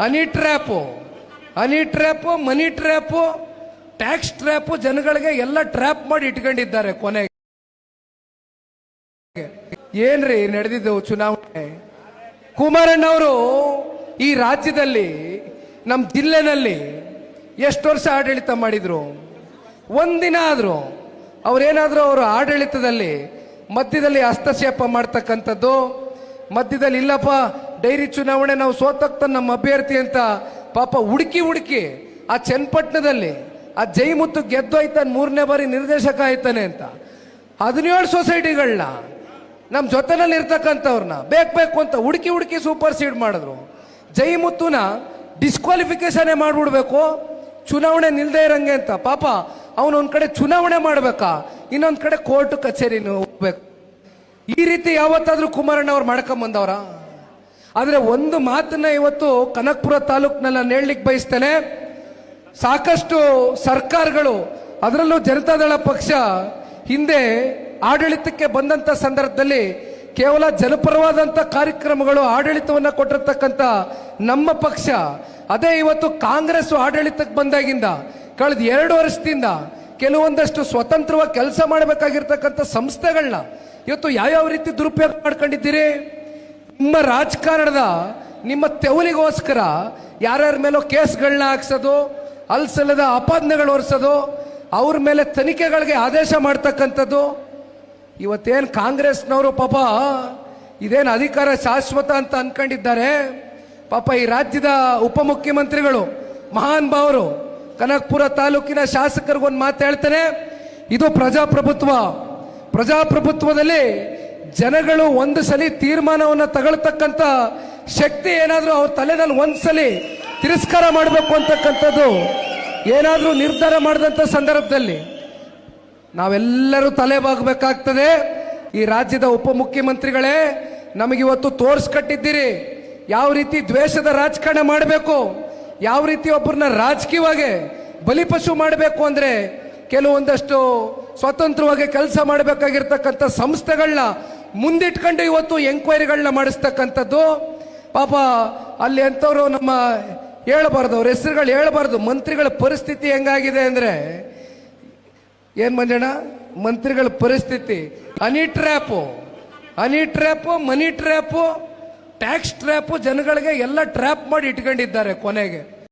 Honey trap honey trap, money trap, tax trap ಜನಗಳಿಗೆ ಎಲ್ಲ trap ಮಾಡಿ ಇಟ್ಕೊಂಡಿದ್ದಾರೆ ಕೊನೆಗೆ. ಏನ್ರಿ ನಡೆದಿದ್ದು ಚುನಾವಣೆ? ಕುಮಾರಣ್ಣವರು ಈ ರಾಜ್ಯದಲ್ಲಿ ನಮ್ಮ ಜಿಲ್ಲೆನಲ್ಲಿ ಎಷ್ಟು ವರ್ಷ ಆಡಳಿತ ಮಾಡಿದ್ರು? ಒಂದಿನ ಆದರೂ ಅವ್ರೇನಾದರೂ ಅವರು ಆಡಳಿತದಲ್ಲಿ ಮಧ್ಯದಲ್ಲಿ ಹಸ್ತಕ್ಷೇಪ ಮಾಡ್ತಕ್ಕಂಥದ್ದು, ಮಧ್ಯದಲ್ಲಿ ಇಲ್ಲಪ್ಪ ಡೈರಿ ಚುನಾವಣೆ ನಾವು ಸೋತಕ್ತ ನಮ್ಮ ಅಭ್ಯರ್ಥಿ ಅಂತ ಪಾಪ ಹುಡುಕಿ ಹುಡುಕಿ ಆ ಚನ್ನಪಟ್ಟಣದಲ್ಲಿ ಆ ಜೈಮುತ್ತು ಗೆದ್ದೋಯ್ತಾನೆ ಮೂರನೇ ಬಾರಿ ನಿರ್ದೇಶಕ ಆಯ್ತಾನೆ ಅಂತ. ಹದಿನೇಳು ಸೊಸೈಟಿಗಳನ್ನ ನಮ್ಮ ಜೊತೆನಲ್ಲಿ ಇರ್ತಕ್ಕಂಥವ್ರನ್ನ ಬೇಕು ಬೇಕು ಅಂತ ಹುಡುಕಿ ಹುಡುಕಿ ಸೂಪರ್ ಸೀಡ್ ಮಾಡಿದ್ರು. ಜೈಮುತ್ತುನ ಡಿಸ್ಕ್ವಾಲಿಫಿಕೇಶನೇ ಮಾಡಿಬಿಡ್ಬೇಕು, ಚುನಾವಣೆ ನಿಲ್ದೇ ಇರಂಗೆ ಅಂತ. ಪಾಪ ಅವನು ಒಂದು ಕಡೆ ಚುನಾವಣೆ ಮಾಡಬೇಕಾ, ಇನ್ನೊಂದು ಕಡೆ ಕೋರ್ಟ್ ಕಚೇರಿನೂ ಹೋಗ್ಬೇಕು. ಈ ರೀತಿ ಯಾವತ್ತಾದ್ರೂ ಕುಮಾರಣ್ಣ ಅವ್ರು ಮಾಡ್ಕೊಂಬಂದವ್ರ? ಆದ್ರೆ ಒಂದು ಮಾತನ್ನ ಇವತ್ತು ಕನಕಪುರ ತಾಲೂಕಿನಲ್ಲಿ ನಾನು ಹೇಳಲಿಕ್ಕೆ ಬಯಸ್ತೇನೆ. ಸಾಕಷ್ಟು ಸರ್ಕಾರಗಳು, ಅದರಲ್ಲೂ ಜನತಾದಳ ಪಕ್ಷ ಹಿಂದೆ ಆಡಳಿತಕ್ಕೆ ಬಂದಂಥ ಸಂದರ್ಭದಲ್ಲಿ ಕೇವಲ ಜನಪರವಾದಂಥ ಕಾರ್ಯಕ್ರಮಗಳು ಆಡಳಿತವನ್ನು ಕೊಟ್ಟಿರ್ತಕ್ಕಂಥ ನಮ್ಮ ಪಕ್ಷ, ಅದೇ ಇವತ್ತು ಕಾಂಗ್ರೆಸ್ ಆಡಳಿತಕ್ಕೆ ಬಂದಾಗಿಂದ ಕಳೆದ ಎರಡು ವರ್ಷದಿಂದ ಕೆಲವೊಂದಷ್ಟು ಸ್ವತಂತ್ರವಾಗಿ ಕೆಲಸ ಮಾಡಬೇಕಾಗಿರ್ತಕ್ಕಂಥ ಸಂಸ್ಥೆಗಳನ್ನ ಇವತ್ತು ಯಾವ್ಯಾವ ರೀತಿ ದುರುಪಯೋಗ ಮಾಡ್ಕೊಂಡಿದ್ದೀರಿ? ನಿಮ್ಮ ರಾಜಕಾರಣದ, ನಿಮ್ಮ ತೆವಲಿಗೋಸ್ಕರ ಯಾರ್ಯಾರ ಮೇಲೋ ಕೇಸ್ಗಳನ್ನ ಹಾಕ್ಸೋದು, ಅಲ್ಸಲ್ಲದ ಅಪಾದನೆಗಳು ಹೊರಿಸೋದು ಅವ್ರ ಮೇಲೆ ತನಿಖೆಗಳಿಗೆ ಆದೇಶ ಮಾಡ್ತಕ್ಕಂಥದ್ದು, ಇವತ್ತೇನು ಕಾಂಗ್ರೆಸ್ನವರು ಪಾಪ ಇದೇನು ಅಧಿಕಾರ ಶಾಶ್ವತ ಅಂತ ಅನ್ಕೊಂಡಿದ್ದಾರೆ. ಪಾಪ ಈ ರಾಜ್ಯದ ಉಪಮುಖ್ಯಮಂತ್ರಿಗಳು, ಮಹಾನ್ ಭಾವರು ಕನಕಪುರ ತಾಲೂಕಿನ ಶಾಸಕರಿಗೊಂದು ಮಾತು ಹೇಳ್ತೇನೆ. ಇದು ಪ್ರಜಾಪ್ರಭುತ್ವ. ಪ್ರಜಾಪ್ರಭುತ್ವದಲ್ಲಿ ಜನಗಳು ಒಂದು ಸಲ ತೀರ್ಮಾನವನ್ನು ತಗೊಳ್ತಕ್ಕಂಥ ಶಕ್ತಿ ಏನಾದರೂ ಅವ್ರ ತಲೆನಲ್ಲಿ ಒಂದ್ಸಲಿ ತಿರಸ್ಕಾರ ಮಾಡಬೇಕು ಅಂತಕ್ಕಂಥದ್ದು ಏನಾದರೂ ನಿರ್ಧಾರ ಮಾಡಿದಂಥ ಸಂದರ್ಭದಲ್ಲಿ ನಾವೆಲ್ಲರೂ ತಲೆ ಬಾಗಬೇಕಾಗ್ತದೆ ಈ ರಾಜ್ಯದ ಉಪಮುಖ್ಯಮಂತ್ರಿಗಳೇ ನಮಗಿವತ್ತು ತೋರಿಸ್ಕಟ್ಟಿದ್ದೀರಿ ಯಾವ ರೀತಿ ದ್ವೇಷದ ರಾಜಕಾರಣ ಮಾಡಬೇಕು, ಯಾವ ರೀತಿ ಒಬ್ಬರನ್ನ ರಾಜಕೀಯವಾಗಿ ಬಲಿಪಶು ಮಾಡಬೇಕು ಅಂದ್ರೆ ಕೆಲವೊಂದಷ್ಟು ಸ್ವತಂತ್ರವಾಗಿ ಕೆಲಸ ಮಾಡಬೇಕಾಗಿರ್ತಕ್ಕಂಥ ಸಂಸ್ಥೆಗಳನ್ನ ಮುಂದಿಟ್ಕೊಂಡು ಇವತ್ತು ಎಂಕ್ವೈರಿಗಳನ್ನ ಮಾಡಿಸ್ತಕ್ಕಂಥದ್ದು, ಪಾಪ ಅಲ್ಲಿ ಎಂಥವ್ರು ನಮ್ಮ ಹೇಳಬಾರ್ದು, ಅವ್ರ ಹೆಸರುಗಳು ಹೇಳಬಾರ್ದು. ಮಂತ್ರಿಗಳ ಪರಿಸ್ಥಿತಿ ಹೆಂಗಾಗಿದೆ ಅಂದ್ರೆ, ಏನ್ ಮಂಜಣ್ಣ? ಮಂತ್ರಿಗಳ ಪರಿಸ್ಥಿತಿ. Honey trap honey trap money trap tax trap ಜನಗಳಿಗೆ ಎಲ್ಲ ಟ್ರ್ಯಾಪ್ ಮಾಡಿ ಇಟ್ಕೊಂಡಿದ್ದಾರೆ ಕೊನೆಗೆ.